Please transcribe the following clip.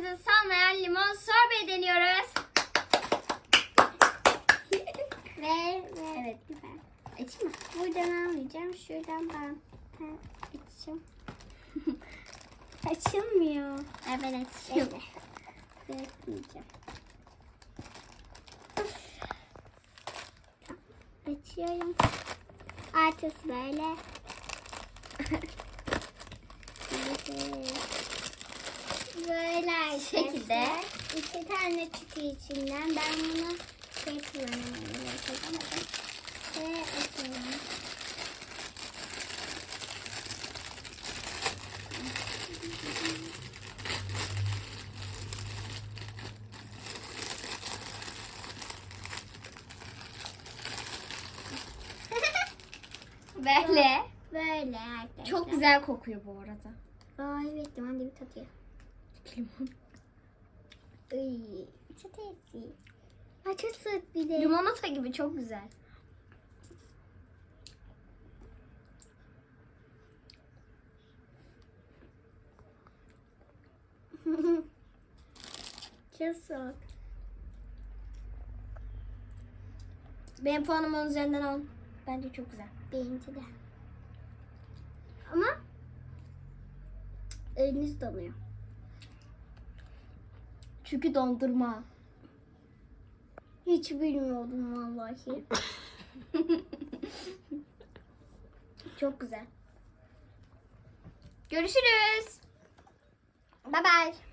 simidimizin salmayan limon sorbet deniyoruz. Ve, ve Evet. ben açayım mı? Buradan almayacağım. Şuradan ben, ben açacağım. Açılmıyor. Evet açıyorum. Bekle. Bekmeyeceğim. Açıyorum. Artısı böyle. Böyle arkadaşlar. Şekilde. İki tane çıkıyor içinden. Ben bunu şey kullanamıyorum. Ve açıyorum. Böyle. Böyle arkadaşlar. Çok güzel kokuyor bu arada. Aa evet limon gibi tatıyor. Limon. Iy, çetesi. Açısı bir de. Limonata gibi çok güzel. Çok soğuk. Benim puanım 10 üzerinden 10. Bence çok güzel. Benimki de. Ama eliniz donuyor. Çünkü dondurma. Hiç bilmiyordum vallahi. Çok güzel. Görüşürüz. Bye bye.